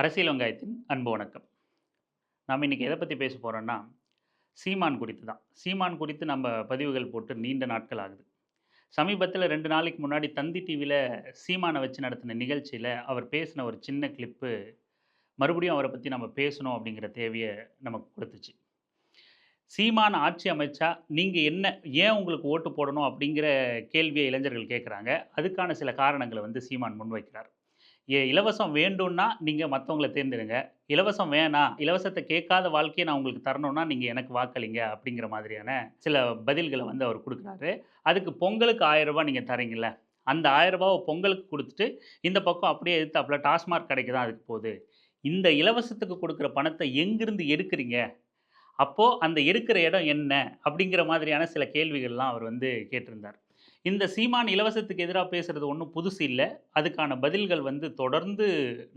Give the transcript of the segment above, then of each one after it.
அரசியல் வெங்காயத்தின் அன்பு வணக்கம். நாம் இன்றைக்கி எதை பற்றி பேச போகிறோன்னா சீமான் குறித்து தான். சீமான் குறித்து நம்ம பதிவுகள் போட்டு நீண்ட நாட்கள் ஆகுது. சமீபத்தில் ரெண்டு நாளைக்கு முன்னாடி தந்தி டிவியில் சீமானை வச்சு நடத்தின நிகழ்ச்சியில் அவர் பேசின ஒரு சின்ன கிளிப்பு மறுபடியும் அவரை பற்றி நம்ம பேசணும் அப்படிங்கிற தேவையை நமக்கு கொடுத்துச்சு. சீமான் ஆட்சி அமைச்சா நீங்கள் என்ன ஏன் உங்களுக்கு ஓட்டு போடணும் அப்படிங்கிற கேள்வியை இளைஞர்கள் கேட்குறாங்க அதுக்கான சில காரணங்களை வந்து சீமான் முன்வைக்கிறார். இலவசம் வேண்டும்னா நீங்கள் மற்றவங்களை தேர்ந்தெடுங்க. இலவசம் வேணாம் இலவசத்தை கேட்காத வாழ்க்கையை நான் உங்களுக்கு தரணும்னா நீங்கள் எனக்கு வாக்களிங்க அப்படிங்கிற மாதிரியான சில பதில்களை வந்து அவர் கொடுக்குறாரு. அதுக்கு பொங்கலுக்கு ஆயிரரூபா நீங்கள் தரீங்கள அந்த ஆயிரரூபாவை பொங்கலுக்கு கொடுத்துட்டு இந்த பக்கம் அப்படியே எதிர்த்தாப்புல டாஸ்மார்க் கடைக்கு தான் அதுக்கு போகுது. இந்த இலவசத்துக்கு கொடுக்குற பணத்தை எங்கிருந்து எடுக்கிறீங்க? அப்போது அந்த எடுக்கிற இடம் என்ன? அப்படிங்கிற மாதிரியான சில கேள்விகள்லாம் அவர் வந்து கேட்டிருந்தார். இந்த சீமான் இலவசத்துக்கு எதிராக பேசுகிறது ஒன்றும் புதுசு இல்லை. அதுக்கான பதில்கள் வந்து தொடர்ந்து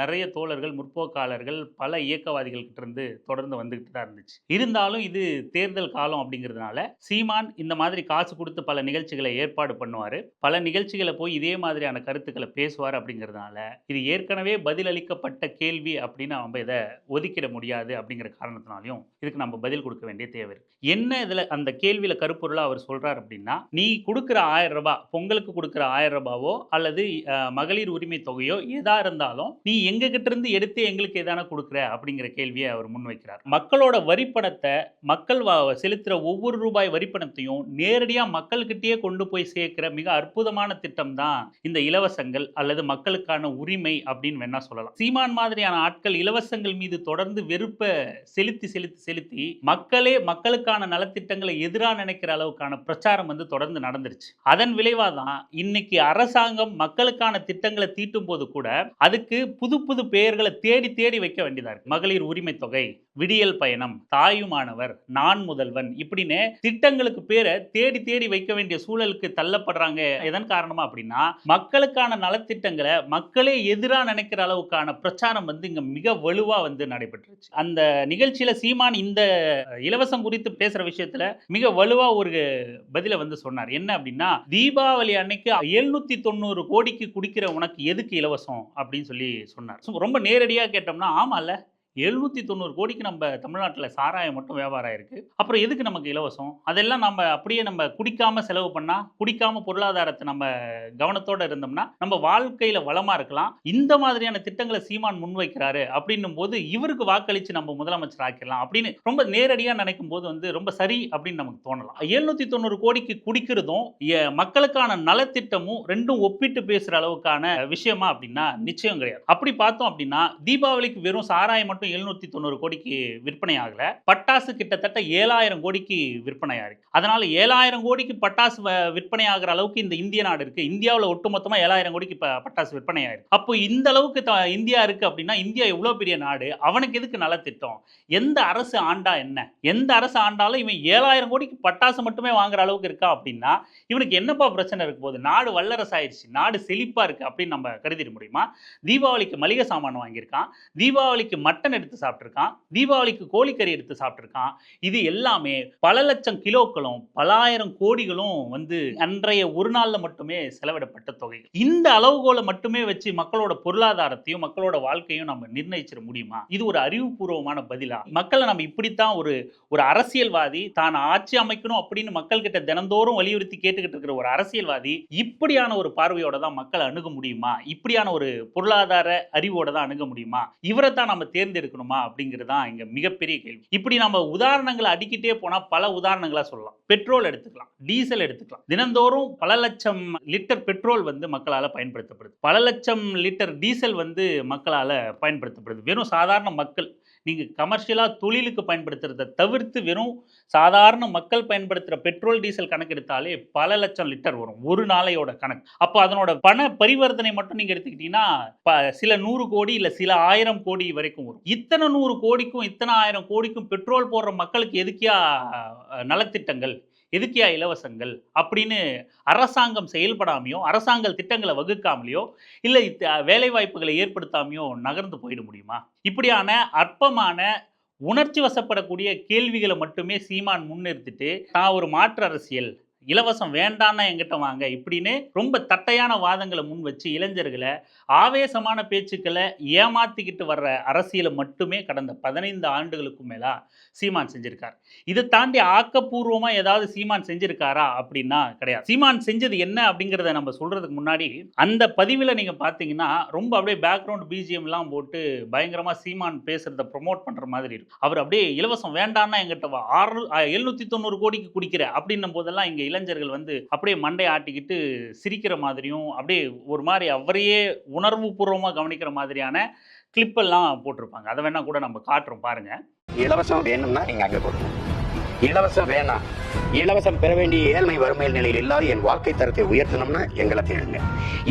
நிறைய தோழர்கள் முற்போக்காளர்கள் பல இயக்கவாதிகள்கிட்ட இருந்து தொடர்ந்து வந்துக்கிட்டு தான் இருந்துச்சு. இருந்தாலும் இது தேர்தல் காலம் அப்படிங்கிறதுனால சீமான் இந்த மாதிரி காசு கொடுத்து பல நிகழ்ச்சிகளை ஏற்பாடு பண்ணுவார். பல நிகழ்ச்சிகளை போய் இதே மாதிரியான கருத்துக்களை பேசுவார் அப்படிங்கிறதுனால இது ஏற்கனவே பதிலளிக்கப்பட்ட கேள்வி அப்படின்னு நம்ம இதை ஒதுக்கிட முடியாது அப்படிங்கிற காரணத்தினாலையும் இதுக்கு நம்ம பதில் கொடுக்க வேண்டிய தேவை என்ன இதில் அந்த கேள்வியில் கருப்பொருளாக அவர் சொல்கிறார் அப்படின்னா நீ கொடுக்குற ஆயிரம் ரூபாய் பொங்கலுக்கு கொடுக்குற ஆயிரம் ரூபாவோ அல்லது மகளிர் உரிமை தொகையோ எதா இருந்தாலும் நீ எங்ககிட்ட இருந்து எடுத்து எங்களுக்கு எதான கொடுக்குற அப்படிங்கிற கேள்வியை அவர் முன்வைக்கிறார் மக்களோட வரிப்பணத்தை மக்கள் செலுத்துகிற செலுத்துற ஒவ்வொரு ரூபாய் வரிப்பணத்தையும் நேரடியாக மக்கள்கிட்டயே கொண்டு போய் சேர்க்கிற மிக அற்புதமான திட்டம் தான் இந்த இலவசங்கள் அல்லது மக்களுக்கான உரிமை அப்படின்னு வேணா சொல்லலாம். சீமான் மாதிரியான ஆட்கள் இலவசங்கள் மீது தொடர்ந்து வெறுப்பை செலுத்தி செலுத்தி செலுத்தி மக்களே மக்களுக்கான நலத்திட்டங்களை எதிராக நினைக்கிற அளவுக்கான பிரச்சாரம் வந்து தொடர்ந்து நடந்துருச்சு. அதன் விளைவாக தான் இன்னைக்கு அரசாங்கம் மக்களுக்கான திட்டங்களை தீட்டும் போது கூட அதுக்கு புது புது பெயர்களை தேடி தேடி வைக்க வேண்டியதா இருக்கு. மகளிர் உரிமை தொகை விடியல் பயணம் தாயுமானவர் நான் முதல்வன் இப்படின்னு திட்டங்களுக்கு பேரை தேடி தேடி வைக்க வேண்டிய சூழலுக்கு தள்ளப்படுறாங்க. எதன் காரணமா அப்படின்னா மக்களுக்கான நலத்திட்டங்களை மக்களே எதிராக நினைக்கிற அளவுக்கான பிரச்சாரம் வந்து இங்க மிக வலுவா வந்து நடைபெற்றுச்சு. அந்த நிகழ்ச்சியில சீமான் இந்த இலவசம் குறித்து பேசுற விஷயத்துல மிக வலுவா ஒரு பதில வந்து சொன்னார். என்ன அப்படின்னா தீபாவளி அன்னைக்கு எழுநூத்தி தொண்ணூறு கோடிக்கு குடிக்கிற உனக்கு எதுக்கு இலவசம்? அப்படின்னு சொல்லி சொன்னார். ரொம்ப நேரடியாக கேட்டோம்னா ஆமால்ல எழுநூற்றி தொண்ணூறு கோடிக்கு நம்ம தமிழ்நாட்டில் சாராயம் மட்டும் வியாபாரம் ஆயிருக்கு. அப்புறம் எதுக்கு நமக்கு இலவசம்? அதெல்லாம் நம்ம அப்படியே நம்ம குடிக்காமல் செலவு பண்ணால் குடிக்காம பொருளாதாரத்தை நம்ம கவனத்தோடு இருந்தோம்னா நம்ம வாழ்க்கையில் வளமாக இருக்கலாம். இந்த மாதிரியான திட்டங்களை சீமான் முன்வைக்கிறாரு அப்படின்னும் போது இவருக்கு வாக்களித்து நம்ம முதலமைச்சர் ஆக்கிடலாம் அப்படின்னு ரொம்ப நேரடியாக நினைக்கும் போது வந்து ரொம்ப சரி அப்படின்னு நமக்கு தோணலாம். எழுநூற்றி தொண்ணூறு கோடிக்கு குடிக்கிறதும் மக்களுக்கான நலத்திட்டமும் ரெண்டும் ஒப்பிட்டு பேசுகிற அளவுக்கான விஷயமா அப்படின்னா நிச்சயம் கிடையாது. அப்படி பார்த்தோம் அப்படின்னா தீபாவளிக்கு வெறும் சாராயம் மட்டும் மட்டும் எழுநூத்தி தொண்ணூறு கோடிக்கு விற்பனை ஆகல. பட்டாசு கிட்டத்தட்ட ஏழாயிரம் கோடிக்கு விற்பனை ஆயிருக்கு. அதனால ஏழாயிரம் கோடிக்கு பட்டாசு விற்பனை ஆகிற அளவுக்கு இந்த இந்திய நாடு இருக்கு. இந்தியாவில் ஒட்டுமொத்தமாக ஏழாயிரம் கோடிக்கு பட்டாசு விற்பனை ஆயிருக்கு. அப்போ இந்த அளவுக்கு த- இந்தியா இருக்கு அப்படின்னா இந்தியா எவ்வளோ பெரிய நாடு அவனுக்கு எதுக்கு நலத்திட்டம் எந்த அரசு ஆண்டா என்ன? எந்த அரசு ஆண்டாலும் இவன் ஏழாயிரம் கோடிக்கு பட்டாசு மட்டுமே வாங்குற அளவுக்கு இருக்கா அப்படின்னா இவனுக்கு என்னப்பா பிரச்சனை இருக்கும் போது நாடு வல்லரசு ஆயிடுச்சு நாடு செழிப்பா இருக்கு அப்படின்னு நம்ம கருதிட முடியுமா? தீபாவளிக்கு மளிகை சாமான் வாங்கியிருக்கான். தீபாவளிக்கு மட்டன் எடுத்து சாப்பிட்ருக்கான் தீபாவளிக்கு கோழிக்கறி எடுத்து சாப்பிட்ருக்கான் இது எல்லாமே பல லட்சம் கிலோக்களும் பலாயிரம் கோடிகளும் வந்து அன்றைய ஒரு நாள்ல மட்டுமே செலவிடப்பட்ட தொகை இந்த அளவுகோலை மட்டுமே வச்சு மக்களோட பொருளாதாரத்தையும் மக்களோட வாழ்க்கையும் நம்ம நிர்ணயிச்சிட முடியுமா? இது ஒரு அறிவுபூர்வமான பதிலா? மக்களை நம்ம இப்படித்தான் ஒரு ஒரு அரசியல்வாதி தான் ஆட்சி அமைக்கணும் அப்படின்னு மக்கள் கிட்ட தினந்தோறும் வலியுறுத்தி கேட்டுக்கிட்டு இருக்கிற ஒரு அரசியல்வாதி இப்படியான ஒரு பார்வையோட தான் மக்களை அணுக முடியுமா? இப்படியான ஒரு பொருளாதார அறிவோட தான் அணுக முடியுமா? இவரை தான் நம்ம தேர்ந்தெடுக்கணுமா அப்படிங்கிறது தான் இங்கே மிகப்பெரிய கேள்வி. இப்படி நம்ம உதாரணங்களை அடிக்கிட்டே போனால் பல உதாரணங்களா சொல்லலாம். பெட்ரோல் எடுத்துக்கலாம் டீசல் எடுத்துக்கலாம். தினந்தோறும் பல லட்சம் லிட்டர் பெட்ரோல் வந்து மக்களால் பயன்படுத்தப்படுது. பல லட்சம் லிட்டர் டீசல் வந்து மக்களால் பயன்படுத்தப்படுது. வெறும் சாதாரண மக்கள் நீங்கள் கமர்ஷியலாக தொழிலுக்கு பயன்படுத்துகிறத தவிர்த்து வெறும் சாதாரண மக்கள் பயன்படுத்துகிற பெட்ரோல் டீசல் கணக்கெடுத்தாலே பல லட்சம் லிட்டர் வரும். ஒரு நாளையோட கணக்கு. அப்போ அதனோட பண பரிவர்த்தனை மட்டும் நீங்கள் எடுத்துக்கிட்டீங்கன்னா ப- சில நூறு கோடி இல்லை சில ஆயிரம் கோடி வரைக்கும் வரும். இத்தனை நூறு கோடிக்கும் இத்தனை ஆயிரம் கோடிக்கும் பெட்ரோல் போடுற மக்களுக்கு எதுக்கியா நலத்திட்டங்கள்? எதுக்கியா இலவசங்கள்? அப்படின்னு அரசாங்கம் செயல்படாமையோ அரசாங்க திட்டங்களை வகுக்காமலையோ இல்லை வேலைவாய்ப்புகளை ஏற்படுத்தாமையோ நகர்ந்து போயிட முடியுமா? இப்படியான அற்பமான உணர்ச்சி வசப்படக்கூடிய கேள்விகளை மட்டுமே சீமான் முன்னிறுத்திட்டு தான் ஒரு மாற்று அரசியல் இலவசம் வேண்டான்னா எங்கிட்ட வாங்க இப்படின்னு ரொம்ப தட்டையான வாதங்களை முன் வச்சு இளைஞர்களை ஆவேசமான பேச்சுக்களை ஏமாத்திக்கிட்டு வர்ற அரசியலை மட்டுமே கடந்த பதினைந்து ஆண்டுகளுக்கும் மேலா சீமான் செஞ்சிருக்கார். இதை தாண்டி ஆக்கப்பூர்வமாக ஏதாவது சீமான் செஞ்சிருக்காரா அப்படின்னா கிடையாது. சீமான் செஞ்சது என்ன அப்படிங்கிறத நம்ம சொல்கிறதுக்கு முன்னாடி அந்த பதிவில் நீங்கள் பார்த்தீங்கன்னா ரொம்ப அப்படியே பேக்ரவுண்ட் பிஜிஎம்லாம் போட்டு பயங்கரமாக சீமான் பேசுகிறத ப்ரொமோட் பண்ணுற மாதிரி இருக்கும். அவர் அப்படியே இலவசம் வேண்டான்னா எங்கிட்ட வா. ஆறு எழுநூற்றி தொண்ணூறு கோடிக்கு குடிக்கிற அப்படின்னும் போதெல்லாம் இங்கே இளைஞர்கள் வந்து அப்படியே மண்டை ஆட்டிக்கிட்டு சிரிக்கிற மாதிரியும் அப்படியே ஒரு மாதிரி அவரையே உணர்வு பூர்வமாக கவனிக்கிற மாதிரியான கிளிப்பெல்லாம் போட்டிருப்பாங்க. அதை வேணா கூட நம்ம காட்டுறோம் பாருங்க. இலவசம் வேணும்னா நீங்க அங்கே கொடுங்க இலவசம் வேணாம். இலவசம் பெற வேண்டிய ஏழ்மை வறுமை நிலையில் இல்லாத என் வாழ்க்கை தரத்தை உயர்த்தணும்னா எங்களை தேடுங்க.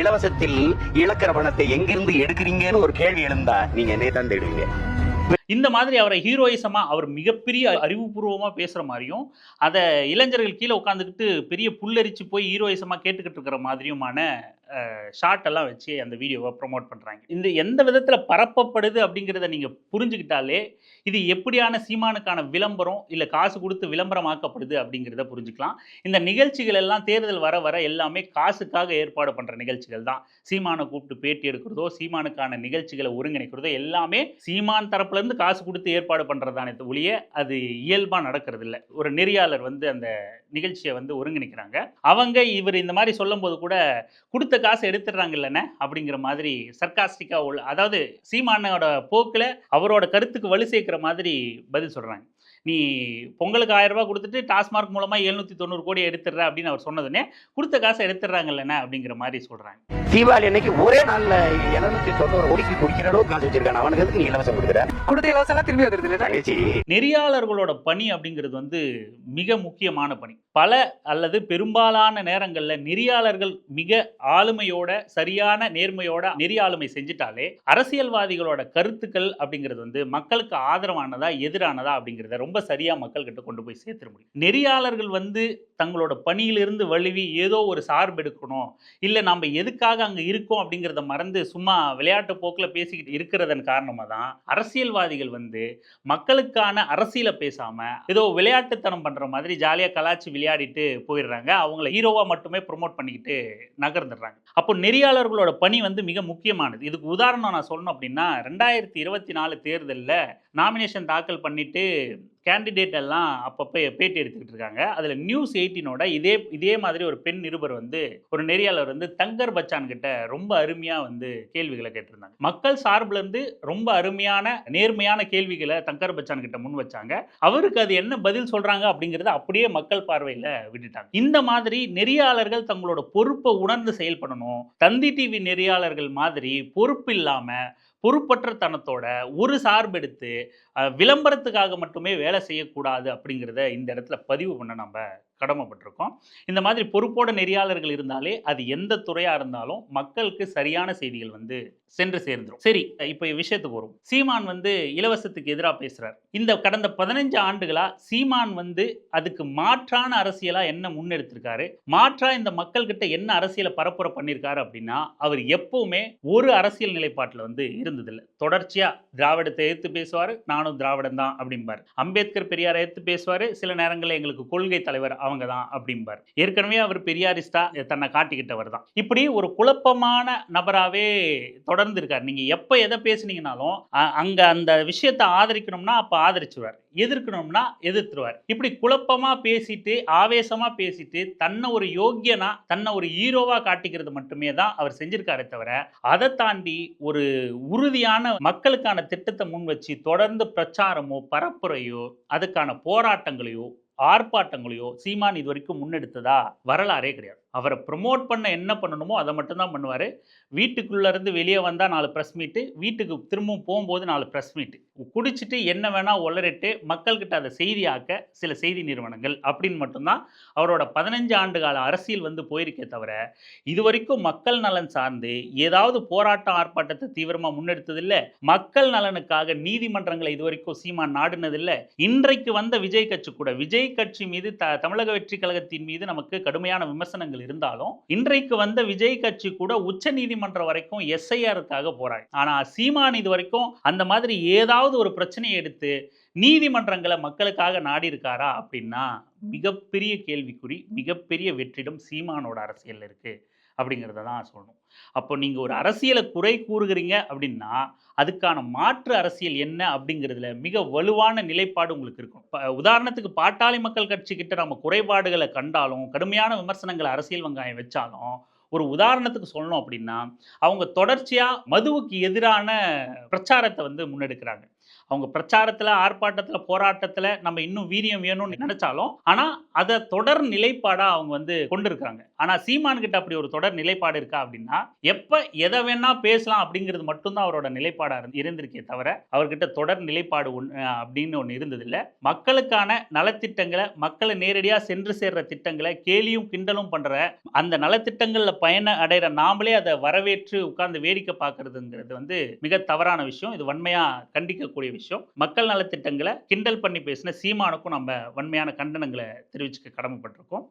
இலவசத்தில் இழக்கிற பணத்தை எங்கிருந்து எடுக்கிறீங்கன்னு ஒரு கேள்வி எழுந்தா நீங்க என்னை தான் தேடுவீங்க. இந்த மாதிரி அவரை ஹீரோயிசமாக அவர் மிகப்பெரிய அறிவுபூர்வமாக பேசுகிற மாதிரியும் அதை இளைஞர்கள் கீழே உட்காந்துக்கிட்டு பெரிய புல்லரிச்சு போய் ஹீரோயிசமாக கேட்டுக்கிட்டு இருக்கிற மாதிரியுமான ஷார்ட் எல்லாம் வச்சு அந்த வீடியோவை ப்ரோமோட் பண்ணுறாங்க இந்த எந்த விதத்தில் பரப்பப்படுது அப்படிங்கிறத நீங்கள் புரிஞ்சுக்கிட்டாலே இது எப்படியான சீமானுக்கான விளம்பரம் இல்லை காசு கொடுத்து விளம்பரமாக்கப்படுது அப்படிங்கிறத புரிஞ்சுக்கலாம். இந்த நிகழ்ச்சிகள் எல்லாம் தேர்தல் வர வர எல்லாமே காசுக்காக ஏற்பாடு பண்ணுற நிகழ்ச்சிகள் தான். சீமானை கூப்பிட்டு பேட்டி எடுக்கிறதோ சீமானுக்கான நிகழ்ச்சிகளை ஒருங்கிணைக்கிறதோ எல்லாமே சீமான் தரப்புலேருந்து காசு கொடுத்து ஏற்பாடு பண்ணுறதானே ஒழிய அது இயல்பாக நடக்கிறது இல்லை ஒரு நெறியாளர் வந்து அந்த நிகழ்ச்சியை வந்து ஒருங்கிணைக்கிறாங்க. அவங்க இவர் இந்த மாதிரி சொல்லும்போது கூட கொடுத்த காசு எடுத்துடுறாங்க இல்லைண்ணே அப்படிங்கிற மாதிரி சர்க்காஸ்டிக்காக உள்ள அதாவது சீமானோட போக்கில் அவரோட கருத்துக்கு வலு சேர்க்கிற மாதிரி பதில் சொல்கிறாங்க நீ பொங்கலுக்கு ஆயிரம் ரூபாய் கொடுத்துட்டு டாஸ்மார்க் மூலமா எழுநூத்தி தொண்ணூறு கோடி எடுத்துடுற அப்படின்னு அவர் சொன்னதுனே கொடுத்த காசை எடுத்துடுறாங்க இல்லைண்ணே அப்படிங்கிற மாதிரி சொல்றாங்க. தீபாவளி அன்னைக்கு ஒரே நாள்ல எழுநூத்தி தொண்ணூறு கோடிக்கு குடிக்கிற அளவுக்கு காசு வச்சிருக்கான் அவனுக்கு எதுக்கு நீ இலவசம் கொடுக்குற? கொடுத்த இலவசம் திரும்பி வந்துருது நெறியாளர்களோட பணி அப்படிங்கிறது வந்து மிக முக்கியமான பணி. பல அல்லது பெரும்பாலான நேரங்களில் நெறியாளர்கள் மிக ஆளுமையோட சரியான நேர்மையோட நெறி ஆளுமை செஞ்சுட்டாலே அரசியல்வாதிகளோட கருத்துக்கள் அப்படிங்கிறது வந்து மக்களுக்கு ஆதரவானதா எதிரானதா அப்படிங்கிறத ரொம்ப ரொம்ப சரியாக மக்கள்கிட்ட கொண்டு போய் சேர்த்துட முடியும். நெறியாளர்கள் வந்து தங்களோட பணியிலிருந்து வழுவி ஏதோ ஒரு சார்பு எடுக்கணும். இல்லை நம்ம எதுக்காக அங்கே இருக்கோம் அப்படிங்கிறத மறந்து சும்மா விளையாட்டு போக்கில் பேசிக்கிட்டு இருக்கிறதன் காரணமாக தான் அரசியல்வாதிகள் வந்து மக்களுக்கான அரசியலை பேசாமல் ஏதோ விளையாட்டுத்தனம் பண்ணுற மாதிரி ஜாலியாக கலாச்சி விளையாடிட்டு போயிடுறாங்க. அவங்கள ஹீரோவாக மட்டுமே ப்ரொமோட் பண்ணிக்கிட்டு நகர்ந்துடுறாங்க. அப்போ நெறியாளர்களோட பணி வந்து மிக முக்கியமானது. இதுக்கு உதாரணம் நான் சொல்லணும் அப்படின்னா ரெண்டாயிரத்தி இருபத்தி நாலு தேர்தலில் நாமினேஷன் தாக்கல் பண்ணிட்டு கேண்டிடேட் எல்லாம் அப்பப்போ பேட்டி எடுத்துக்கிட்டு இருக்காங்க. அதில் நியூஸ் எயிட்டீனோட இதே இதே மாதிரி ஒரு பெண் நிருபர் வந்து ஒரு நெறியாளர் வந்து தங்கர் பச்சான் கிட்ட ரொம்ப அருமையாக வந்து கேள்விகளை கேட்டிருந்தாங்க. மக்கள் சார்பிலேருந்து ரொம்ப அருமையான நேர்மையான கேள்விகளை தங்கர் பச்சான் கிட்ட முன் வச்சாங்க. அவருக்கு அது என்ன பதில் சொல்கிறாங்க அப்படிங்கிறத அப்படியே மக்கள் பார்வையில் விட்டுட்டாங்க. இந்த மாதிரி நெறியாளர்கள் தங்களோட பொறுப்பை உணர்ந்து செயல்படணும். தந்தி டிவி நெறியாளர்கள் மாதிரி பொறுப்பு இல்லாமல் பொறுப்பற்ற தனத்தோட ஒரு சார்பெடுத்து விளம்பரத்துக்காக மட்டுமே வேலை செய்யக்கூடாது அப்படிங்கிறத இந்த இடத்துல பதிவு பண்ண நம்ம கடமைப்பட்டிருக்கோம். இந்த மாதிரி பொறுப்போட நெறியாளர்கள் இருந்தாலே அது எந்த துறையாக இருந்தாலும் மக்களுக்கு சரியான செய்திகள் வந்து சென்று சேர்ந்துரும். சரி இப்போ விஷயத்துக்கு வரும் சீமான் வந்து இலவசத்துக்கு எதிராக பேசுகிறார் இந்த கடந்த பதினஞ்சு ஆண்டுகளாக சீமான் வந்து அதுக்கு மாற்றான அரசியலாக என்ன முன்னெடுத்திருக்காரு? மாற்றா இந்த மக்கள்கிட்ட என்ன அரசியலை பரப்புரை பண்ணியிருக்காரு அப்படின்னா அவர் எப்பவுமே ஒரு அரசியல் நிலைப்பாட்டில் வந்து இருந்ததில்லை. தொடர்ச்சியாக திராவிடத்தை எதிர்த்து பேசுவார் நானும் திராவிடம் தான் அப்படிம்பார். அம்பேத்கர் பெரியாரை எதிர்த்து பேசுவார். சில நேரங்களில் எங்களுக்கு கொள்கை தலைவர் அவங்க தான் அப்படிம்பார். ஏற்கனவே அவர் பெரியாரிஸ்டா தன்னை காட்டிக்கிட்டவர் தான். இப்படி ஒரு குழப்பமான நபராகவே தொடர்ந்து இருக்கார் நீங்கள் எப்போ எதை பேசுனீங்கனாலும் அங்கே அந்த விஷயத்தை ஆதரிக்கணும்னா அப்போ ஆதரிச்சுவார். எதிர்க்கணும்னா எதிர்த்துருவார். இப்படி குழப்பமா பேசிட்டு ஆவேசமாக பேசிட்டு தன்னை ஒரு யோக்கியனா தன்னை ஒரு ஹீரோவாக காட்டிக்கிறது மட்டுமே தான் அவர் செஞ்சிருக்காரே தவிர அதை தாண்டி ஒரு உறுதியான மக்களுக்கான திட்டத்தை முன் வச்சு தொடர்ந்து பிரச்சாரமோ பரப்புரையோ அதுக்கான போராட்டங்களையோ ஆர்ப்பாட்டங்களையோ சீமான் இது வரைக்கும் முன்னெடுத்ததா? வரலாறே கிடையாது. அவரை ப்ரொமோட் பண்ண என்ன பண்ணணுமோ அதை மட்டும்தான் பண்ணுவார். வீட்டுக்குள்ளேருந்து வெளியே வந்தால் நாலு ப்ரெஸ் மீட்டு வீட்டுக்கு திரும்பவும் போகும்போது நாலு ப்ரெஸ் மீட்டு குடிச்சிட்டு என்ன வேணால் உளறிட்டு மக்கள்கிட்ட அதை செய்தியாக்க சில செய்தி நிறுவனங்கள் அப்படின்னு மட்டும்தான் அவரோட பதினஞ்சு ஆண்டு கால அரசியல் வந்து போயிருக்கே தவிர இது வரைக்கும் மக்கள் நலன் சார்ந்து ஏதாவது போராட்டம் ஆர்ப்பாட்டத்தை தீவிரமாக முன்னெடுத்ததில்லை. மக்கள் நலனுக்காக நீதிமன்றங்களை இது வரைக்கும் சீமா நாடுனதில்லை. இன்றைக்கு வந்த விஜய் கட்சி கூட விஜய் கட்சி மீது த தமிழக வெற்றி கழகத்தின் மீது நமக்கு கடுமையான விமர்சனங்கள் விஷயங்கள் இருந்தாலும் இன்றைக்கு வந்த விஜய் கட்சி கூட உச்ச நீதிமன்றம் வரைக்கும் எஸ்ஐஆருக்காக போறாங்க. ஆனா சீமான் இது வரைக்கும் அந்த மாதிரி ஏதாவது ஒரு பிரச்சனையை எடுத்து நீதிமன்றங்களை மக்களுக்காக நாடி இருக்காரா அப்படின்னா மிகப்பெரிய கேள்விக்குறி மிகப்பெரிய வெற்றிடம் சீமானோட அரசியல் இருக்கு. அப்படிங்கிறத தான் சொல்லணும். அப்போ நீங்கள் ஒரு அரசியலை குறை கூறுகிறீங்க அப்படின்னா அதுக்கான மாற்று அரசியல் என்ன அப்படிங்கிறதுல மிக வலுவான நிலைப்பாடு உங்களுக்கு இருக்கும். உதாரணத்துக்கு பாட்டாளி மக்கள் கட்சிக்கிட்ட நம்ம குறைபாடுகளை கண்டாலும் கடுமையான விமர்சனங்களை அரசியல் வெங்காயம் வச்சாலும் ஒரு உதாரணத்துக்கு சொல்லணும் அப்படின்னா அவங்க தொடர்ச்சியாக மதுவுக்கு எதிரான பிரச்சாரத்தை வந்து முன்னெடுக்கிறாங்க. அவங்க பிரச்சாரத்தில் ஆர்ப்பாட்டத்தில் போராட்டத்தில் நம்ம இன்னும் வீரியம் வேணும்னு நினைச்சாலும் ஆனால் அதை தொடர் நிலைப்பாடாக அவங்க வந்து கொண்டு ஆனால் சீமான் கிட்ட அப்படி ஒரு தொடர் நிலைப்பாடு இருக்கா அப்படின்னா எப்போ எதை வேணா பேசலாம் அப்படிங்கிறது மட்டும்தான் அவரோட நிலைப்பாடாக இருந்து இருந்திருக்கே தவிர அவர்கிட்ட தொடர் நிலைப்பாடு ஒன்று அப்படின்னு ஒன்று இருந்ததில்லை. மக்களுக்கான நலத்திட்டங்களை மக்களை நேரடியாக சென்று சேர்ற திட்டங்களை கேலியும் கிண்டலும் பண்ணுற அந்த நலத்திட்டங்களில் பயணம் அடைகிற நாமளே அதை வரவேற்று உட்கார்ந்து வேடிக்கை பார்க்கறதுங்கிறது வந்து மிக தவறான விஷயம். இது வன்மையாக கண்டிக்கக்கூடிய விஷயம். விஷயம். மக்கள் நலத்திட்டங்களை கிண்டல் பண்ணி பேசின சீமானுக்கும் நம்ம வன்மையான கண்டனங்களை தெரிவிச்சுக்க கடமைப்பட்டிருக்கோம்.